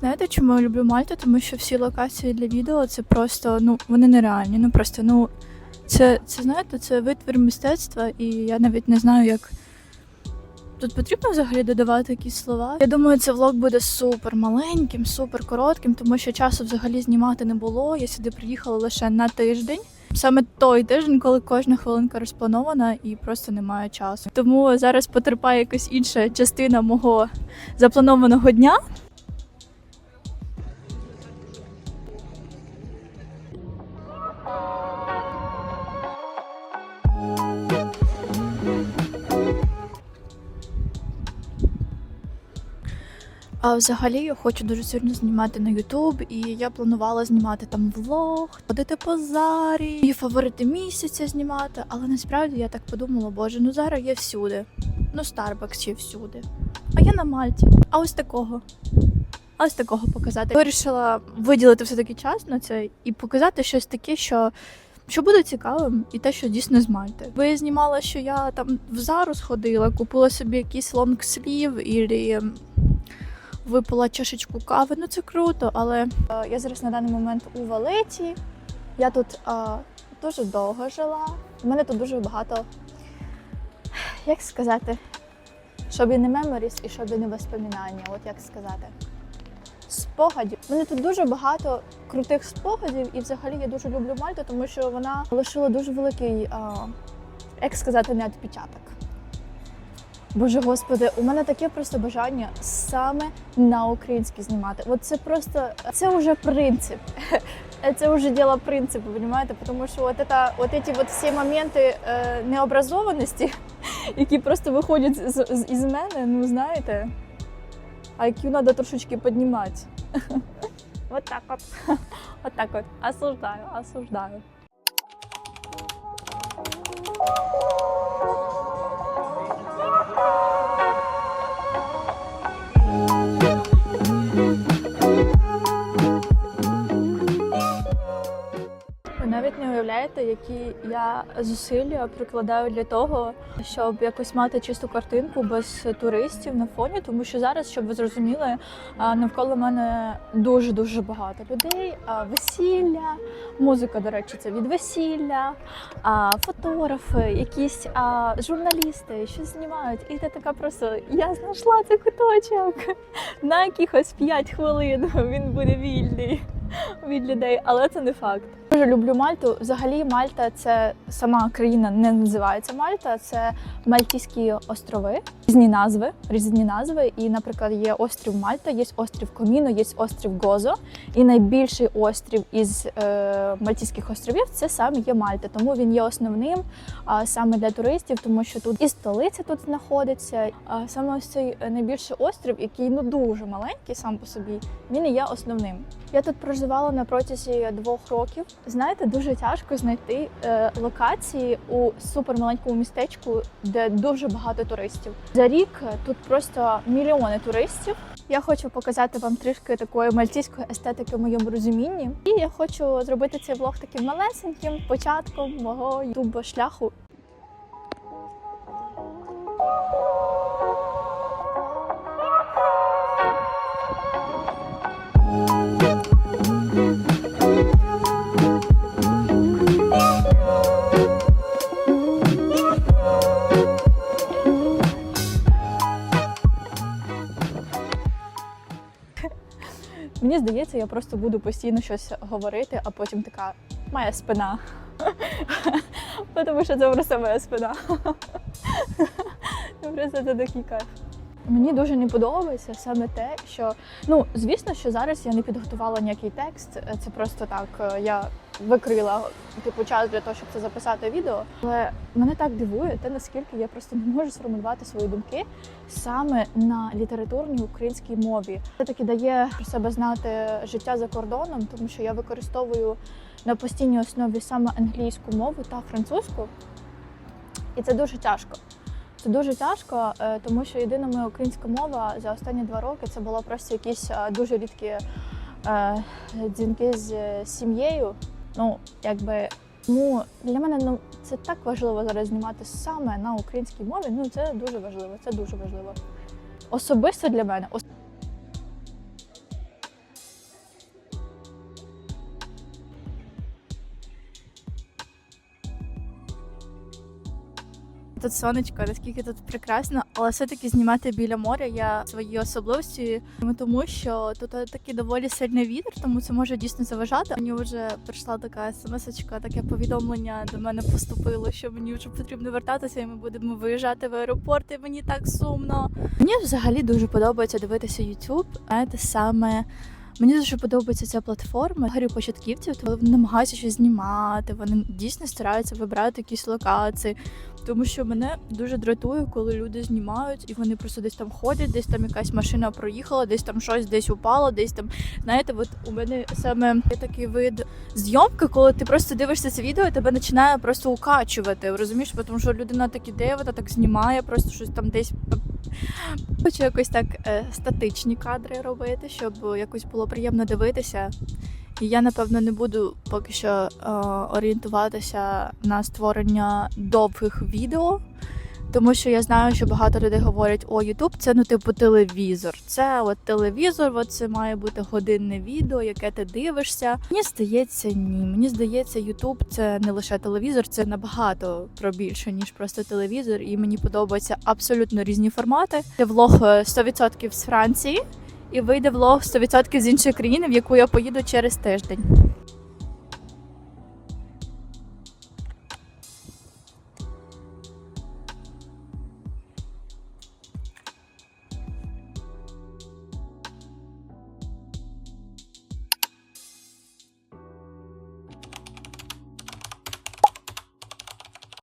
Знаєте, чому я люблю Мальту? Тому що всі локації для відео це просто ну вони нереальні. Ну просто ну це, це знаєте, це витвір мистецтва, і я навіть не знаю, як тут потрібно взагалі додавати якісь слова. Я думаю, це влог буде супер маленьким, супер коротким, тому що часу взагалі знімати не було. Я сюди приїхала лише на тиждень. Саме той тиждень, коли кожна хвилинка розпланована і просто немає часу. Тому зараз потерпає якась інша частина мого запланованого дня. А взагалі я хочу дуже сильно знімати на Ютуб, і я планувала знімати там влог, ходити по зарі, і фаворити місяця знімати. Але насправді я так подумала, боже, ну зараз є всюди. Ну, Starbucks є всюди. А я на Мальті. А ось такого. А ось такого показати. Вирішила виділити все-таки час на це і показати щось таке, що. Що буде цікавим, і те, що дійсно з Мальти. Я знімала, що я там в Зару сходила, купила собі якийсь лонгслів і випила чашечку кави. Ну це круто, але е, я зараз на даний момент у Валеті. Я тут е, дуже довго жила. У мене тут дуже багато, як сказати, щоб і не меморіс, і щоб і не воспоминання. От як сказати. Спогадів. У мене тут дуже багато крутих спогадів, і взагалі я дуже люблю Мальту, тому що вона лишила дуже великий, е, як сказати, не відпечаток. Боже господи, у мене таке просто бажання саме на українській знімати. От це просто це вже принцип. Це вже діло принципу, понимаете? Тому що от, это, от ці от всі моменти е, необразованості, які просто виходять з, з, із мене, ну знаєте, IQ треба трошечки піднімати. Вот так от. Вот так от. Осуждаю, осуждаю. Навіть не уявляєте, які я зусилля прикладаю для того, щоб якось мати чисту картинку без туристів на фоні, тому що зараз, щоб ви зрозуміли, навколо мене дуже дуже багато людей. Весілля, музика, до речі, це від весілля, фотографи, якісь журналісти, щось знімають. І ти така просто я знайшла цей куточок на якихось 5 хвилин. Він буде вільний від людей, але це не факт. Дуже люблю Мальту. Взагалі, Мальта це сама країна не називається Мальта, це Мальтійські острови, різні назви, різні назви. І, наприклад, є острів Мальта, є острів Коміно, є острів Гозо. І найбільший острів із е, Мальтійських островів це саме є Мальта. Тому він є основним а, саме для туристів, тому що тут і столиця тут знаходиться. А саме ось цей е, найбільший острів, який ну дуже маленький сам по собі, він і є основним. Я тут проживала на протязі двох років. Знаєте, дуже тяжко знайти е, локації у супермаленькому містечку, де дуже багато туристів. За рік е, тут просто мільйони туристів. Я хочу показати вам трішки такої мальтійської естетики в моєму розумінні. І я хочу зробити цей влог таким малесеньким початком мого ютуб шляху. Здається, я просто буду постійно щось говорити, а потім така моя спина. Тому що це просто моя спина. Просто це такий кайф. Мені дуже не подобається саме те, що ну звісно, що зараз я не підготувала ніякий текст. Це просто так. е, Я викрила типу час для того, щоб це записати відео. Але мене так дивує те, наскільки я просто не можу сформулювати свої думки саме на літературній українській мові. Це таки дає про себе знати життя за кордоном, тому що я використовую на постійній основі саме англійську мову та французьку, і це дуже тяжко. Це дуже тяжко, е, тому що єдина моя українська мова за останні два роки це було просто якісь е, дуже рідкі е, дзвінки з сім'єю. Ну, якби тому для мене ну це так важливо зараз знімати саме на українській мові. Ну це дуже важливо. Це дуже важливо. Особисто для мене. Тут сонечко, наскільки тут прекрасно, але все-таки знімати біля моря я свої особливості, тому що тут такий доволі сильний вітер, тому це може дійсно заважати. Мені вже прийшла така смс-очка, таке повідомлення до мене поступило, що мені вже потрібно вертатися, і ми будемо виїжджати в аеропорт, і мені так сумно. Мені взагалі дуже подобається дивитися YouTube, знаєте, саме. Мені дуже подобається ця платформа. Гарю початківців, то вони намагаються щось знімати. Вони дійсно стараються вибирати якісь локації. Тому що мене дуже дратує, коли люди знімають і вони просто десь там ходять, десь там якась машина проїхала, десь там щось десь упало, десь там. Знаєте, от у мене саме є такий вид зйомки, коли ти просто дивишся це відео, і тебе починає просто укачувати. Розумієш, тому що людина так іде, вона так знімає, просто щось там десь Хочу якось так е, статичні кадри робити, щоб якось було приємно дивитися. І я, напевно, не буду поки що е, орієнтуватися на створення довгих відео, тому що я знаю, що багато людей говорять: о, Ютуб це ну типу телевізор. Це от телевізор, от це має бути годинне відео, яке ти дивишся. Мені здається, ні. Мені здається, Ютуб це не лише телевізор, це набагато про більше, ніж просто телевізор. І мені подобаються абсолютно різні формати. Це влог е, 100% з Франції. І вийде влог 100% з іншої країни, в яку я поїду через тиждень.